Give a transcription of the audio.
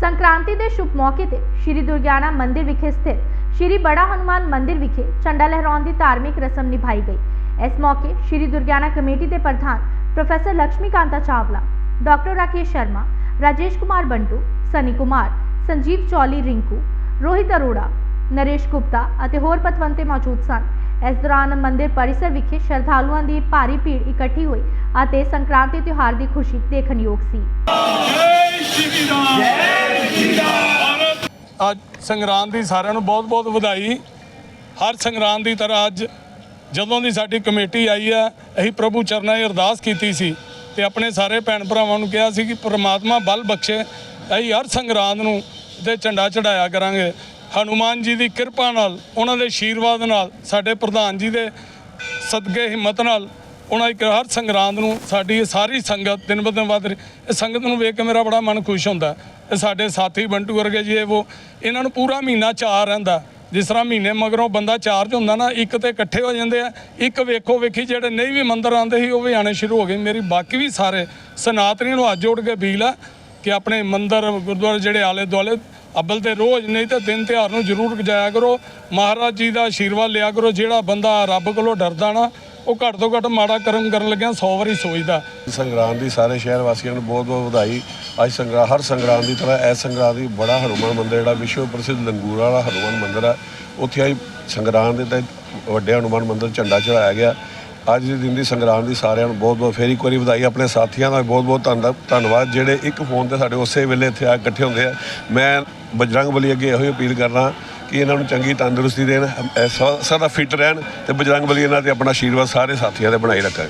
ਸੰਕ੍ਰਾਂਤੀ ਦੇ ਸ਼ੁਭ ਮੌਕੇ ਤੇ ਸ਼੍ਰੀ ਦੁਰਗਿਆਨਾ ਮੰਦਿਰ ਵਿਖੇ ਸਥਿਤ ਸ਼੍ਰੀ ਬੜਾ ਹਨੂਮਾਨ ਮੰਦਿਰ ਵਿਖੇ ਝੰਡਾ ਲਹਿਰਾਉਣ ਦੀ ਧਾਰਮਿਕ ਰਸਮ ਨਿਭਾਈ ਗਈ। ਇਸ ਮੌਕੇ ਸ਼੍ਰੀ ਦੁਰਗਿਆਨਾ ਕਮੇਟੀ ਦੇ ਪ੍ਰਧਾਨ ਪ੍ਰੋਫੈਸਰ ਲక్ష్ਮੀ ਕਾਂਤਾ ਚਾਵਲਾ, ਡਾਕਟਰ ਰਾਕੇਸ਼ ਸ਼ਰਮਾ, ਰਾਜੇਸ਼ ਕੁਮਾਰ ਬੰਟੂ, ਸਨੀ ਕੁਮਾਰ, ਸੰਜੀਵ ਚੌਲੀ ਰਿੰਕੂ, ਰੋਹਿਤ ਅਰੋੜਾ, ਨਰੇਸ਼ ਗੁਪਤਾ ਅਤੇ ਹੋਰ ਪਤਵੰਤੇ ਮੌਜੂਦ ਸਨ। ਇਸ ਦੌਰਾਨ ਮੰਦਿਰ ਪਰਿਸਰ ਵਿਖੇ ਸ਼ਰਧਾਲੂਆਂ ਦੀ ਭਾਰੀ ਭੀੜ ਇਕੱਠੀ ਹੋਈ ਅਤੇ ਸੰਕ੍ਰਾਂਤੀ ਤਿਉਹਾਰ ਦੀ ਖੁਸ਼ੀ ਦੇਖਣਯੋਗ ਸੀ। ਅੱਜ ਸੰਗਰਾਂਦ ਦੀ ਸਾਰਿਆਂ ਨੂੰ ਬਹੁਤ-ਬਹੁਤ ਵਧਾਈ। ਹਰ ਸੰਗਰਾਂਦ ਦੀ ਤਰ੍ਹਾਂ ਅੱਜ ਜਦੋਂ ਦੀ ਸਾਡੀ ਕਮੇਟੀ ਆਈ ਆ ਅਸੀਂ ਪ੍ਰਭੂ ਚਰਨਾਂ 'ਚ ਅਰਦਾਸ ਕੀਤੀ ਸੀ ਤੇ ਆਪਣੇ ਸਾਰੇ ਭੈਣ ਭਰਾਵਾਂ ਨੂੰ ਕਿਹਾ ਸੀ ਕਿ ਪ੍ਰਮਾਤਮਾ ਬਲ ਬਖਸ਼ੇ, ਅਸੀਂ ਹਰ ਸੰਗਰਾਂਦ ਨੂੰ ਤੇ ਝੰਡਾ ਚੜਾਇਆ ਕਰਾਂਗੇ। ਹਨੂਮਾਨ ਜੀ ਦੀ ਕਿਰਪਾ ਨਾਲ, ਉਹਨਾਂ ਦੇ ਆਸ਼ੀਰਵਾਦ ਨਾਲ, ਸਾਡੇ ਪ੍ਰਧਾਨ ਜੀ ਦੇ ਸਦਕੇ ਹਿੰਮਤ ਨਾਲ ਉਹਨਾਂ ਇੱਕ ਹਰ ਸੰਗਰਾਂਦ ਨੂੰ ਸਾਡੀ ਇਹ ਸਾਰੀ ਸੰਗਤ ਦਿਨ ਬ ਦਿਨ ਵੱਧ ਰਹੀ ਇਹ ਸੰਗਤ ਨੂੰ ਵੇਖ ਕੇ ਮੇਰਾ ਬੜਾ ਮਨ ਖੁਸ਼ ਹੁੰਦਾ। ਇਹ ਸਾਡੇ ਸਾਥੀ ਬੰਟੂ ਵਰਗੇ ਜੀ, ਇਹ ਉਹ ਇਹਨਾਂ ਨੂੰ ਪੂਰਾ ਮਹੀਨਾ ਚਾਰ ਰਹਿੰਦਾ। ਜਿਸ ਤਰ੍ਹਾਂ ਮਹੀਨੇ ਮਗਰੋਂ ਬੰਦਾ ਚਾਰਜ ਹੁੰਦਾ ਨਾ, ਇੱਕ ਤੇ ਇਕੱਠੇ ਹੋ ਜਾਂਦੇ ਆ, ਇੱਕ ਵੇਖੋ ਵੇਖੀ ਜਿਹੜੇ ਨਹੀਂ ਵੀ ਮੰਦਰ ਆਉਂਦੇ ਸੀ, ਉਹ ਵੀ ਆਣੇ ਸ਼ੁਰੂ ਹੋ ਗਏ। ਮੇਰੀ ਬਾਕੀ ਵੀ ਸਾਰੇ ਸਨਾਤਨੀ ਨੂੰ ਹੱਥ ਜੋੜ ਕੇ ਅਪੀਲ ਆ ਕਿ ਆਪਣੇ ਮੰਦਰ, ਗੁਰਦੁਆਰੇ ਜਿਹੜੇ ਆਲੇ ਦੁਆਲੇ ਅੱਬਲ ਤੇ ਰੋਜ਼, ਨਹੀਂ ਤਾਂ ਦਿਨ ਤਿਉਹਾਰ ਨੂੰ ਜ਼ਰੂਰ ਜਾਇਆ ਕਰੋ। ਮਹਾਰਾਜ ਜੀ ਦਾ ਆਸ਼ੀਰਵਾਦ ਲਿਆ ਕਰੋ। ਜਿਹੜਾ ਬੰਦਾ ਰੱਬ ਕੋਲੋਂ ਡਰਦਾ ਨਾ ਉਹ ਘੱਟ ਤੋਂ ਘੱਟ ਮਾੜਾ ਕਰਮ ਕਰਨ ਲੱਗਿਆ 100 ਵਾਰੀ ਸੋਚਦਾ। ਸੰਗਰਾਂਦ ਦੀ ਸਾਰੇ ਸ਼ਹਿਰ ਵਾਸੀਆਂ ਨੂੰ ਬਹੁਤ ਬਹੁਤ ਵਧਾਈ। ਅੱਜ ਸੰਗਰਾ, ਹਰ ਸੰਗਰਾਂਦ ਦੀ ਤਰ੍ਹਾਂ ਇਸ ਸੰਗਰਾਂਦ ਦੀ ਬੜਾ ਹਨੂਮਾਨ ਮੰਦਿਰ ਜਿਹੜਾ ਵਿਸ਼ਵ ਪ੍ਰਸਿੱਧ ਲੰਗੂਰਾ ਵਾਲਾ ਹਨੂਮਾਨ ਮੰਦਿਰ ਹੈ ਉੱਥੇ ਅੱਜ ਸੰਗਰਾਂਦ ਦੇ ਤੇ ਵੱਡੇ ਹਨੂਮਾਨ ਮੰਦਿਰ ਝੰਡਾ ਚੜਾਇਆ ਗਿਆ। ਅੱਜ ਦੇ ਦਿਨ ਦੀ ਸੰਗਰਾਂਦ ਦੀ ਸਾਰਿਆਂ ਨੂੰ ਬਹੁਤ ਬਹੁਤ ਫੇਰ ਇੱਕ ਵਾਰੀ ਵਧਾਈ। ਆਪਣੇ ਸਾਥੀਆਂ ਦਾ ਬਹੁਤ ਬਹੁਤ ਧੰਨ- ਧੰਨਵਾਦ। ਜਿਹੜੇ ਇੱਕ ਫੋਨ ਤੇ ਸਾਡੇ ਉਸੇ ਵੇਲੇ ਇੱਥੇ ਆ, ਇਕੱਠੇ ਹੁੰਦੇ ਆ। ਮੈਂ ਬਜਰੰਗ ਬਲੀ ਅੱਗੇ ਇਹੋ ਹੀ ਅਪੀਲ ਕਰਨਾ ਕਿ ਇਹਨਾਂ ਨੂੰ ਚੰਗੀ ਤੰਦਰੁਸਤੀ ਦੇਣ ਇਹ ਸਦਾ ਫਿੱਟ ਰਹਿਣ ਤੇ ਬਜਰੰਗ ਬਲੀ ਇਹਨਾਂ ਤੇ ਆਪਣਾ ਆਸ਼ੀਰਵਾਦ ਸਾਰੇ ਸਾਥੀਆਂ ਦੇ ਬਣਾਈ ਰੱਖਣ।